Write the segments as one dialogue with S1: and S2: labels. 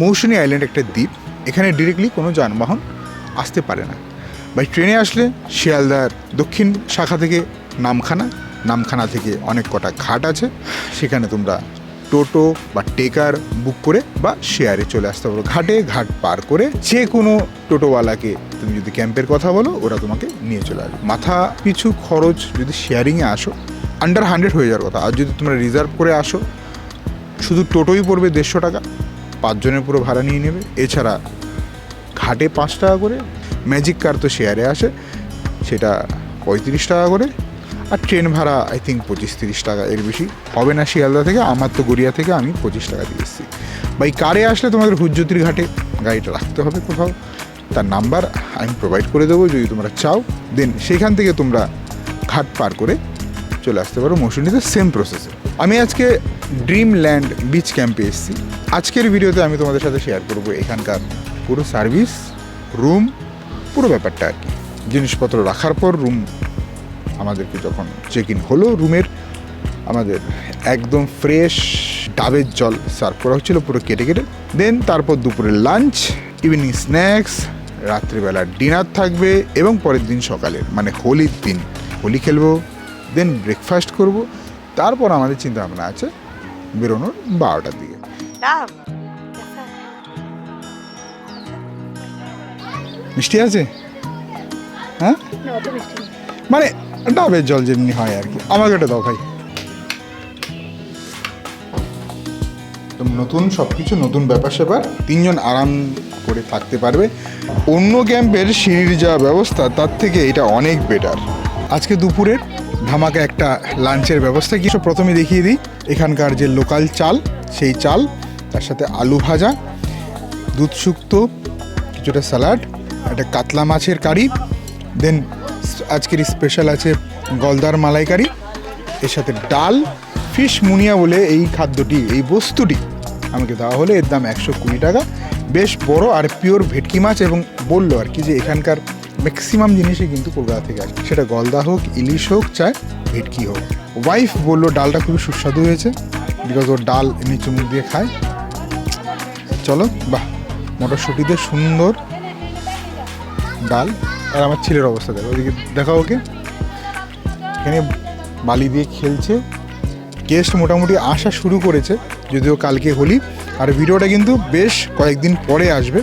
S1: Mousuni island একটা দ্বীপ, এখানে ডিরেক্টলি কোনো যানবাহন আসতে পারে না। বাই ট্রেনে আসলে শিয়ালদার দক্ষিণ শাখা থেকে নামখানা নামখানা থেকে অনেক কটা ঘাট আছে, সেখানে তোমরা টোটো বা টেকার বুক করে বা শেয়ারে চলে আসতে পারো। ঘাটে ঘাট পার করে যে কোনো টোটোওয়ালাকে তুমি যদি ক্যাম্পের কথা বলো, ওরা তোমাকে নিয়ে চলে আসবে। মাথা পিছু খরচ যদি শেয়ারিংয়ে আসো আন্ডার হান্ড্রেড হয়ে যাওয়ার কথা। আর যদি তোমরা রিজার্ভ করে আসো, শুধু টোটোই পড়বে দেড়শো টাকা পাঁচজনের পুরো ভাড়া নিয়ে নেবে। এছাড়া ঘাটে পাঁচ টাকা করে ম্যাজিক কার তো শেয়ারে আসে, সেটা পঁয়ত্রিশ টাকা করে, আর ট্রেন ভাড়া আই থিঙ্ক পঁচিশ তিরিশ টাকা এর বেশি। হবে না শিয়ালদা থেকে, আমার তো গড়িয়া থেকে আমি পঁচিশ টাকা দিয়ে এসেছি। বাই কারে আসলে তোমাদের হুজ্জতির ঘাটে গাড়িটা রাখতে হবে কোথাও। তার নাম্বার আমি প্রোভাইড করে দেবো, যদি তোমরা চাও দেন সেখান থেকে তোমরা ঘাট পার করে চলে আসতে পারো মৌসুমিতে সেম প্রসেসে আমি আজকে ড্রিম ল্যান্ড বিচ ক্যাম্পে এসেছি। আজকের ভিডিওতে আমি তোমাদের সাথে শেয়ার করব এখানকার পুরো সার্ভিস রুম পুরো ব্যাপারটা আর কি। জিনিসপত্র রাখার পর রুম আমাদেরকে যখন চেক ইন হলো, রুমের আমাদের একদম ফ্রেশ ডাবের জল সার্ভ করা হচ্ছিল পুরো কেটে কেটে। দেন তারপর দুপুরের লাঞ্চ ইভিনিং স্ন্যাক্স রাত্রিবেলা ডিনার থাকবে এবং পরের দিন সকালের মানে হোলির দিন। হোলি খেলব দেন ব্রেকফাস্ট করব। তারপর আমাদের চিন্তা ভাবনা আছে বেরোনোর বারোটার দিকে। মিষ্টি আছে? হ্যাঁ। মানে ডাবের জল যেমনি হয় আর কি। আমাকে ওটা দাও ভাই। তো নতুন সব কিছু নতুন ব্যাপার স্যাপার তিনজন আরাম করে থাকতে পারবে। অন্য ক্যাম্পের সিঁড়ির যা ব্যবস্থা তার থেকে এটা অনেক বেটার আজকে দুপুরের ধামাকা একটা লাঞ্চের ব্যবস্থা। কিছু প্রথমে দেখিয়ে দিই। এখানকার যে লোকাল চাল, সেই চাল, তার সাথে আলু ভাজা, দুধ শুক্তো, কিছুটা স্যালাড, একটা কাতলা মাছের কারি, দেন আজকের স্পেশাল আছে গলদার মালাইকারি, এর সাথে ডাল ফিশ মুনিয়া বলে এই খাদ্যটি, এই বস্তুটি আমাকে দেওয়া হলে। এর দাম একশো কুড়ি টাকা। বেশ বড় আর পিওর ভেটকি মাছ এবং বলল আর কি যে এখানকার ম্যাক্সিমাম জিনিসই কিন্তু কলকাতা থেকে আসে। সেটা গলদা হোক, ইলিশ হোক, চায় ভেটকি হোক। ওয়াইফ বলল, ডালটা খুবই সুস্বাদু হয়েছে বিকজ ওর ডাল এমনি চুমুক দিয়ে খায়। চলো, বাহ, মটরশুঁটিতে সুন্দর ডাল। আর আমার ছেলের অবস্থা দেখো, ওদিকে দেখা ওকে। এখানে বালি দিয়ে খেলছে। গেস্ট মোটামুটি আসা শুরু করেছে, যদিও কালকে হোলি। আর ভিডিওটা কিন্তু বেশ কয়েকদিন পরে আসবে।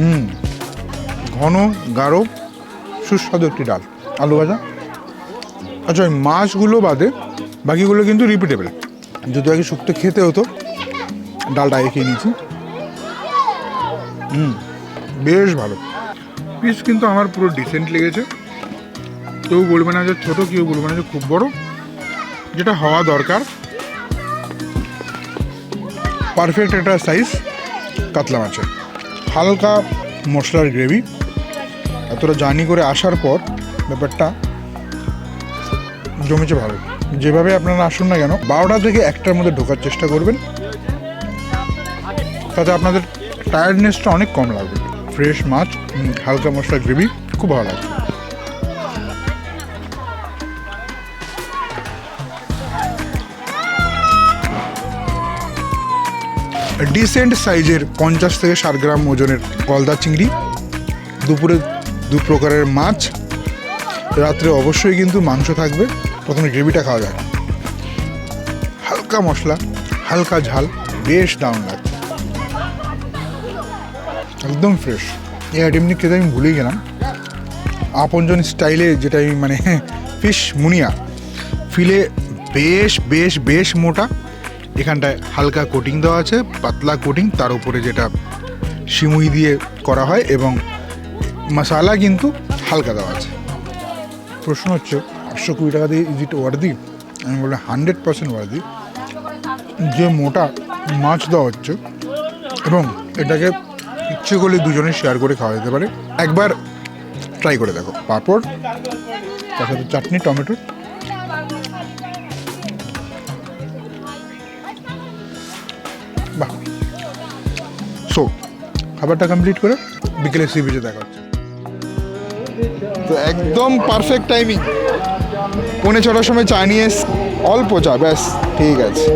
S1: হুম। ঘন, গাঢ়, সুস্বাদু একটি ডাল। আলু ভাজা। আচ্ছা ওই মাছগুলো বাদে বাকিগুলো কিন্তু রিপিটেবল যদি আগে শুক্তো খেতে হতো, ডালটা খেয়ে নিয়েছি। হুম, বেশ ভালো। পিস কিন্তু আমার পুরো ডিসেন্ট লেগেছে। কেউ বলবে না যে ছোটো, কেউ বলবে না যে খুব বড়। যেটা হওয়া দরকার। পারফেক্ট একটা সাইজ কাতলা মাছের। হালকা মশলার গ্রেভি। এতটা জার্নি করে আসার পর ব্যাপারটা জমেছে ভালো। যেভাবে আপনারা আসুন না কেন, বারোটা থেকে একটার মধ্যে ঢোকার চেষ্টা করবেন। তাতে আপনাদের টায়ার্ডনেসটা অনেক কম লাগবে। ফ্রেশ মাছ হালকা মশলার গ্রেভি, খুব ভালো লাগবে। ডিসেন্ট সাইজের পঞ্চাশ থেকে ষাট গ্রাম ওজনের গলদা চিংড়ি, দুপুরে দু প্রকারের মাছ, রাত্রে অবশ্যই কিন্তু মাংস থাকবে। প্রথমে গ্রেভিটা খাওয়া যায় হালকা মশলা, হালকা ঝাল, বেশ দারুণ লাগছে একদম ফ্রেশ এই আইটেমটি খেতে আমি ভুলেই গেলাম। আপনজন স্টাইলে যেটা আমি মানে ফিশ মুনিয়া। ফিলে বেশ বেশ বেশ মোটা। এখানটায় হালকা কোটিং দেওয়া আছে, পাতলা কোটিং তার উপরে যেটা সিমুই দিয়ে করা হয় এবং মশালা কিন্তু হালকা দেওয়া আছে। প্রশ্ন হচ্ছে আটশো কুড়ি টাকা দিয়ে ইজ ইট ওয়ার্দি আমি বললাম হান্ড্রেড পার্সেন্ট ওয়ার্দি যে মোটা মাছ দেওয়া হচ্ছে এবং এটাকে ইচ্ছে করলে দুজনে শেয়ার করে খাওয়া যেতে পারে। একবার ট্রাই করে দেখো। পাঁপড় তার সাথে চাটনি, টমেটো বাহ। সো খাবারটা কমপ্লিট করে বিকেলে সি বিচে দেখা হচ্ছে। তো একদম পারফেক্ট টাইমিং পৌনে ছটার সময় চা নিয়ে অল্প চা, ব্যাস, ঠিক আছে।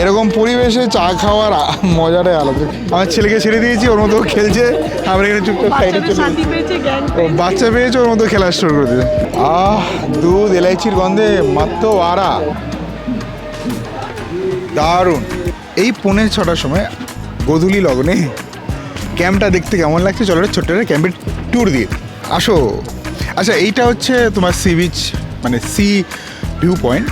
S1: এরকম পরিবেশে চা খাওয়ার মজাটাই আলাদা। আমার ছেলেকে ছেড়ে দিয়েছি, ওর মতো খেলছে। আমরা এখানে চুপচাপ সাইডে চলে বাচ্চা পেয়েছে, ওর মতো খেলা শুরু করে দিয়েছে আহ, দুধ, এলাইচির গন্ধে মাত্র আরা দারুণ। এই পৌনে ছটার সময় গোধূলি লগ্নে ক্যাম্পটা দেখতে কেমন লাগছে? চলো একটা ছোট্ট একটা ক্যাম্পের ট্যুর দিয়ে আসো। আচ্ছা এইটা হচ্ছে তোমার সি বিচ মানে সি ভিউ পয়েন্ট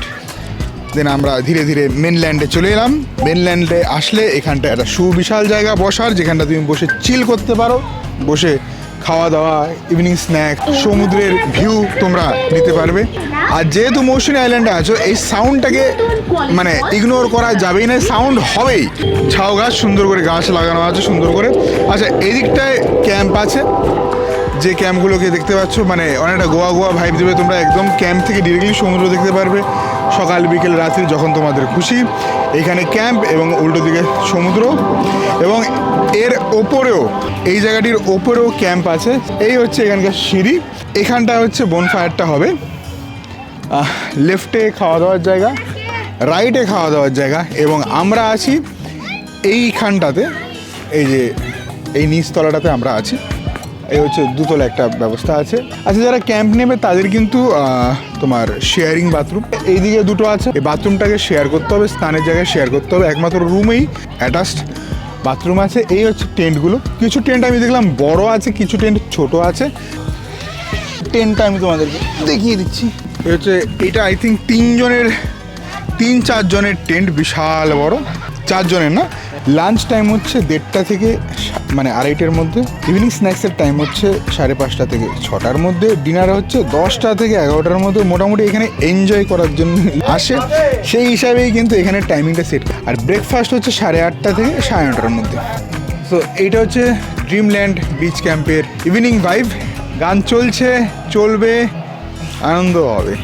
S1: দেন আমরা ধীরে ধীরে মেনল্যান্ডে চলে এলাম। মেনল্যান্ডে আসলে এখানটা একটা সুবিশাল জায়গা বসার, যেখানটা তুমি বসে চিল করতে পারো। বসে খাওয়া দাওয়া ইভিনিং স্ন্যাক সমুদ্রের ভিউ তোমরা নিতে পারবে। আর যেহেতু মৌসুমী আইল্যান্ডে আছো, এই সাউন্ডটাকে মানে ইগনোর করা যাবেই না সাউন্ড হবেই। ঝাউ গাছ, সুন্দর করে গাছ লাগানো আছে, সুন্দর করে। আচ্ছা এদিকটায় ক্যাম্প আছে। যে ক্যাম্পগুলোকে দেখতে পাচ্ছ মানে অনেকটা গোয়া গোয়া ভাইব দেবে তোমরা। একদম ক্যাম্প থেকে ডিরেক্টলি সমুদ্র দেখতে পারবে। সকাল, বিকেল, রাত্রি, যখন তোমাদের খুশি। এখানে ক্যাম্প এবং উল্টো দিকে সমুদ্র। এবং ওপরেও, এই জায়গাটির ওপরেও ক্যাম্প আছে। এই হচ্ছে এখানকার সিঁড়ি। এখানটা হচ্ছে বনফায়ারটা হবে। লেফটে খাওয়া দাওয়ার জায়গা রাইটে খাওয়া দাওয়ার জায়গা এবং আমরা আছি এইখানটাতে। এই যে, এই নিচতলাটাতে আমরা আছি। এই হচ্ছে দুতলা একটা ব্যবস্থা আছে। আচ্ছা যারা ক্যাম্প নেবে তাদের কিন্তু তোমার শেয়ারিং বাথরুম এইদিকে দুটো আছে। এই বাথরুমটাকে শেয়ার করতে হবে, স্নানের জায়গায় শেয়ার করতে হবে। একমাত্র রুমেই অ্যাটাচড বাথরুম আছে, এই হচ্ছে টেন্টগুলো। কিছু টেন্ট আমি দেখলাম বড় আছে, কিছু টেন্ট ছোট আছে। টেন্টটা আমি তোমাদেরকে দেখিয়ে দিচ্ছি। হচ্ছে, এটা আই থিঙ্ক তিনজনের, তিন চারজনের টেন্ট বিশাল বড়। চারজনের না? লাঞ্চ টাইম হচ্ছে দেড়টা থেকে মানে আড়াইটের মধ্যে। ইভিনিং স্ন্যাক্সের টাইম হচ্ছে সাড়ে পাঁচটা থেকে ছটার মধ্যে। ডিনার হচ্ছে দশটা থেকে এগারোটার মধ্যে। মোটামুটি এখানে এনজয় করার জন্য আসে। সেই হিসাবেই কিন্তু এখানে টাইমিংটা সেট আর ব্রেকফাস্ট হচ্ছে সাড়ে আটটা থেকে সাড়ে নটার মধ্যে। সো এইটা হচ্ছে ড্রিমল্যান্ড বিচ ক্যাম্পের ইভিনিং ভাইব গান চলছে, চলবে, আনন্দ হবে।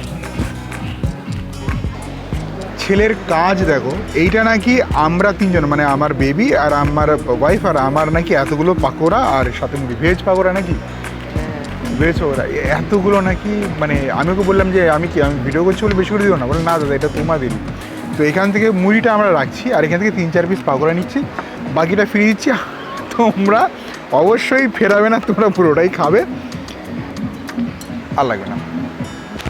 S1: ছেলের কাজ দেখো, এইটা নাকি আমরা তিনজন মানে আমার বেবি আর আমার ওয়াইফ আর আমার নাকি এতগুলো পাকোড়া আর সাথে মুড়ি ভেজ পাকোড়া নাকি? ভেজ পাকোড়া, এতগুলো নাকি মানে আমি ওকে বললাম যে আমি কি, আমি ভিডিও করছি বলে বেশি করে দিও না। বলে না দাদা, এটা তোমাদেরই তো এখান থেকে মুড়িটা আমরা রাখছি আর এখান থেকে তিন চার পিস পাকোড়া নিচ্ছি, বাকিটা ফিরিয়ে দিচ্ছি। তোমরা অবশ্যই ফেরাবে না, তোমরা পুরোটাই খাবে। আর লাগবে না।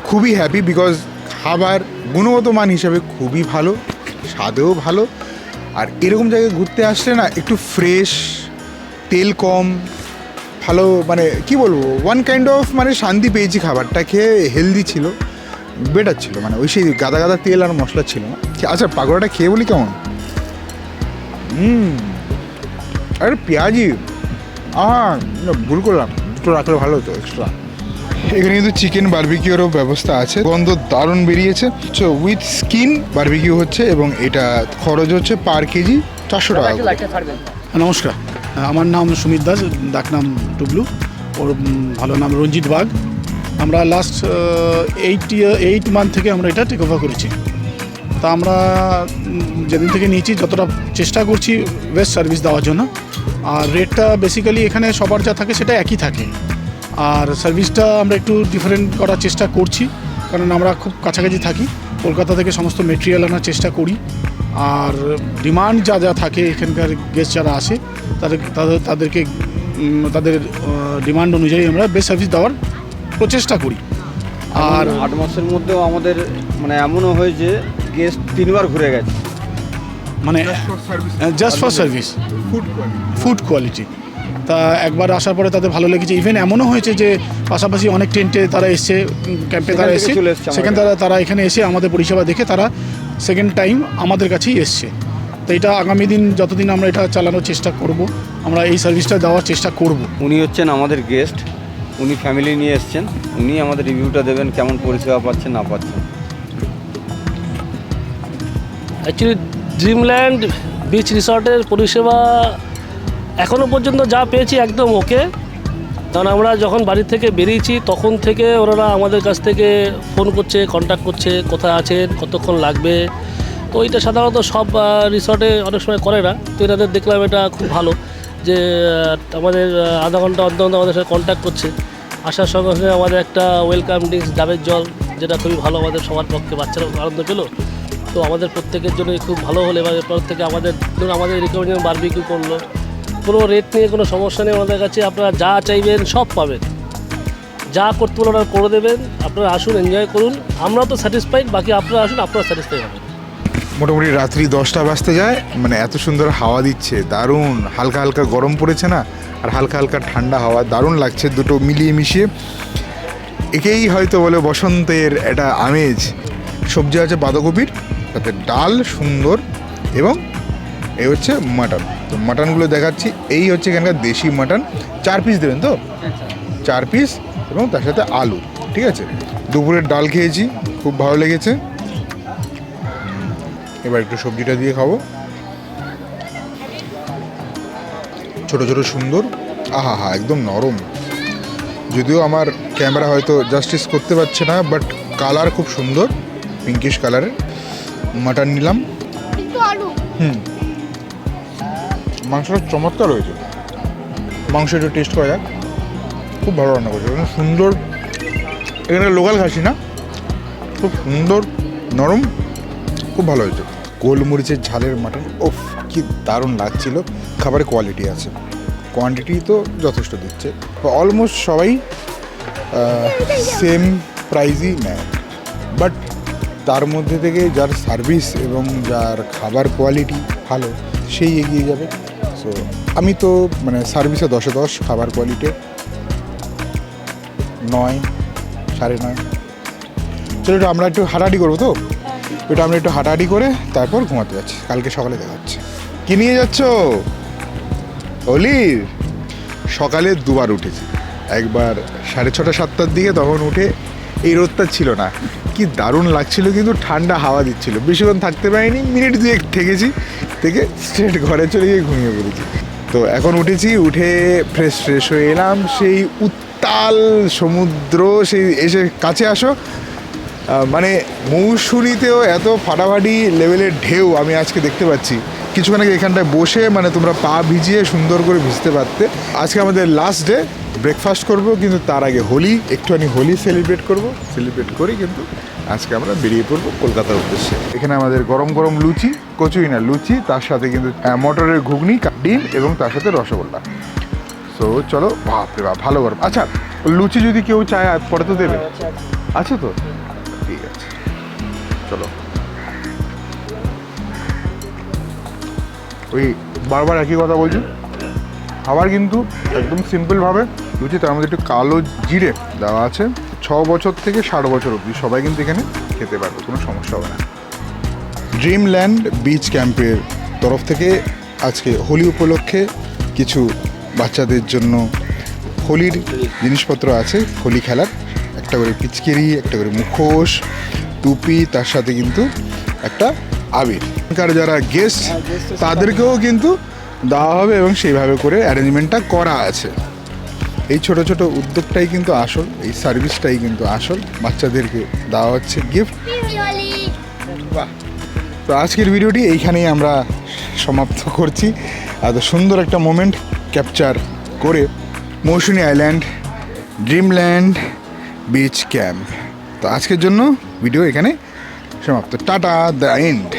S1: খুবই হ্যাপি বিকজ খাবার গুণগত মান হিসাবে খুবই ভালো, স্বাদেও ভালো। আর এরকম জায়গায় ঘুরতে আসলে না, একটু ফ্রেশ তেল কম, ভালো মানে কি বলব ওয়ান কাইন্ড অফ মানে শান্তি পেয়েছি খাবারটা, খেয়ে হেলদি ছিল বেটার ছিল। মানে ওই সেই গাদা গাদা তেল আর মশলা ছিল না। আচ্ছা পাকোড়াটা খেয়ে বলি কেমন? হুম, আরে পেঁয়াজি, আহ ভুল করলাম, দুটো রাখলে ভালো হতো এক্সট্রা এখানে কিন্তু চিকেন বারবিকিউরও ব্যবস্থা আছে। গন্ধ দারুণ বেরিয়েছে। সো উইথ স্কিন বারবিকিউ হচ্ছে এবং এটা খরচ হচ্ছে পার কেজি চারশো টাকা
S2: নমস্কার। আমার নাম সুমিত দাস ডাকনাম টুবলু। ওর ভালো নাম রঞ্জিত বাগ। আমরা last eight year eight month থেকে আমরা এটা টেক ওভার করেছি। তা আমরা যেদিন থেকে নিয়েছি যতটা চেষ্টা করছি বেস্ট সার্ভিস দেওয়ার জন্য। আর রেটটা বেসিক্যালি এখানে সবার যা থাকে সেটা একই থাকে। আর সার্ভিসটা আমরা একটু ডিফারেন্ট করার চেষ্টা করছি কারণ আমরা খুব কাছাকাছি থাকি। কলকাতা থেকে সমস্ত মেটেরিয়াল আনার চেষ্টা করি। আর ডিমান্ড যা যা থাকে এখানকার গেস্ট যারা আসে তাদের তাদের তাদেরকে তাদের ডিমান্ড অনুযায়ী আমরা বেস্ট সার্ভিস দেওয়ার প্রচেষ্টা করি।
S3: আর আট মাসের মধ্যেও আমাদের মানে এমনও হয়েছে গেস্ট তিনবার ঘুরে গেছে।
S2: মানে just for service
S1: quality।
S2: Food quality তা একবার আসার পরে তাদের ভালো লেগেছে। ইভেন এমনও হয়েছে যে পাশাপাশি অনেক টেন্টে তারা এসছে ক্যাম্পে তারা এসে
S3: চলে এসছে
S2: সেখানে তারা তারা এখানে এসে আমাদের পরিষেবা দেখে তারা সেকেন্ড টাইম আমাদের কাছেই এসছে। তো এটা আগামী দিন যতদিন আমরা এটা চালানোর চেষ্টা করব আমরা এই সার্ভিসটা দেওয়ার চেষ্টা করব।
S3: উনি হচ্ছেন আমাদের গেস্ট উনি ফ্যামিলি নিয়ে এসছেন উনি আমাদের রিভিউটা দেবেন কেমন পরিষেবা পাচ্ছেন না পাচ্ছেন।
S4: অ্যাকচুয়ালি ড্রিমল্যান্ড বিচ রিসর্টের পরিষেবা এখনও পর্যন্ত যা পেয়েছি একদম ওকে। কারণ আমরা যখন বাড়ি থেকে বেরিয়েছি, তখন থেকে ওনারা আমাদের কাছ থেকে ফোন করছে কন্ট্যাক্ট করছে, কোথায় আছেন, কতক্ষণ লাগবে। তো এটা সাধারণত সব রিসর্টে অনেক সময় করে না। তো এনাদের দেখলাম এটা খুব ভালো যে আমাদের আধা ঘণ্টা অন্তর অন্তর আমাদের সাথে কন্ট্যাক্ট করছে। আসার সঙ্গে সঙ্গে আমাদের একটা ওয়েলকাম ড্রিঙ্কস ডাবের জল, যেটা খুবই ভালো আমাদের সবার পক্ষে, বাচ্চারা আনন্দ পেল। তো আমাদের প্রত্যেকের জন্যই খুব ভালো হলো এবার এরপর থেকে আমাদের, ধরুন আমাদের রিকমেন্ড বারবিকিউ করল। কোনো রেট নিয়ে কোনো সমস্যা নেই আমাদের কাছে। আপনারা যা চাইবেন সব পাবেন। যা করতে বলে ওরা করে দেবেন, আপনারা আসুন এনজয় করুন। আমরাও তো স্যাটিসফাইড বাকি আপনারা আসুন, আপনারা স্যাটিসফাই হবেন।
S1: মোটামুটি রাত্রি দশটা বাজতে যায় মানে এত সুন্দর হাওয়া দিচ্ছে, দারুণ। হালকা হালকা গরম পড়েছে না, আর হালকা হালকা ঠান্ডা হাওয়া, দারুণ লাগছে দুটো মিলিয়ে মিশিয়ে। একেই হয়তো বলে বসন্তের একটা আমেজ। সবজি আছে বাঁধাকপির, তাতে ডাল সুন্দর, এবং এ হচ্ছে মাটন। তো মাটনগুলো দেখাচ্ছি। এই হচ্ছে এখানকার দেশি মাটন। চার পিস দেবেন তো? চার পিস এবং তার সাথে আলু ঠিক আছে? দুপুরের ডাল খেয়েছি খুব ভালো লেগেছে। এবার একটু সবজিটা দিয়ে খাব। ছোট ছোট সুন্দর। আহা হা একদম নরম। যদিও আমার ক্যামেরা হয়তো জাস্টিস করতে পারছে না বাট কালার খুব সুন্দর। পিঙ্কিশ কালারের মাটন নিলাম। হুম। মাংসটা চমৎকার হয়েছে। মাংস একটু টেস্ট করা যাক। খুব ভালো রান্না করেছে। সুন্দর, এখানে লোকাল খাসি না? খুব সুন্দর, নরম, খুব ভালো হয়েছে। গোলমরিচের ঝালের মাটন ওফ কি দারুণ লাগছিল। খাবারের কোয়ালিটি আছে। কোয়ান্টিটি তো যথেষ্ট দিচ্ছে। অলমোস্ট সবাই সেম প্রাইজই নেয়। বাট তার মধ্যে থেকে যার সার্ভিস এবং যার খাবার কোয়ালিটি ভালো, সেই এগিয়ে যাবে। সো আমি তো মানে সার্ভিসে দশে দশ খাবার কোয়ালিটি নয় সাড়ে নয়। চলো একটু আমরা একটু হাঁটাহাঁটি করব তো? এটা আমরা একটু হাঁটাহাঁটি করে তারপর ঘুমাতে যাচ্ছি। কালকে সকালে দেখা হচ্ছে। কি নিয়ে যাচ্ছ? অলির সকালে দুবার উঠেছি। একবার সাড়ে ছটা সাতটার দিকে তখন উঠে এই রোদটা ছিল না। কি দারুণ লাগছিল কিন্তু ঠান্ডা হাওয়া দিচ্ছিল। বেশিক্ষণ থাকতে পারিনি মিনিট দুয়েক থেকেছি। থেকে স্ট্রেট ঘরে চলে গিয়ে ঘুমিয়ে পড়েছি। তো এখন উঠেছি, উঠে ফ্রেশ ফ্রেশ হয়ে এলাম। সেই উত্তাল সমুদ্র, সেই এসে কাছে আসো। মানে মৌসুরিতেও এত ফাটাফাটি লেভেলের ঢেউ আমি আজকে দেখতে পাচ্ছি। কিছুক্ষণ আগে এখানটায় বসে মানে তোমরা পা ভিজিয়ে সুন্দর করে ভিজতে পারতে। আজকে আমাদের লাস্ট ডে ব্রেকফাস্ট করব, কিন্তু তার আগে হোলি, একটুখানি হোলি সেলিব্রেট করব। সেলিব্রেট করি কিন্তু আজকে আমরা বেরিয়ে পড়ব কলকাতার উদ্দেশ্যে। এখানে আমাদের গরম গরম লুচি কচুই না লুচি তার সাথে কিন্তু মটরের ঘুগনি ডিম এবং তার সাথে রসগোল্লা। তো চলো বাপরে বাপ ভালো গরম। আচ্ছা লুচি যদি কেউ চায় পরে তো দেবে। আছে তো? ঠিক আছে। চলো। ওই বারবার একই কথা বলছি। খাবার কিন্তু একদম সিম্পলভাবে লুচি তার মধ্যে একটু কালো জিরে দেওয়া আছে। ছ বছর থেকে ষাট বছর অবধি। সবাই কিন্তু এখানে খেতে পারবে, কোনো সমস্যা হবে না। ড্রিমল্যান্ড বিচ ক্যাম্পের তরফ থেকে আজকে হোলি উপলক্ষে কিছু বাচ্চাদের জন্য হোলির জিনিসপত্র আছে, হোলি খেলার। একটা করে পিচকেরি, একটা করে মুখোশ, টুপি, তার সাথে কিন্তু একটা আবির। এখানকার যারা গেস্ট তাদেরকেও কিন্তু দেওয়া হবে এবং সেইভাবে করে অ্যারেঞ্জমেন্টটা করা আছে। এই ছোট ছোট উদ্যোগটাই কিন্তু আসল, এই সার্ভিসটাই কিন্তু আসল। বাচ্চাদেরকে দেওয়া হচ্ছে গিফট তো আজকের ভিডিওটি এইখানেই আমরা সমাপ্ত করছি। এত সুন্দর একটা মোমেন্ট ক্যাপচার করে Mousuni island Dreamland beach camp তো আজকের জন্য ভিডিও এখানে সমাপ্ত। Tata, the end.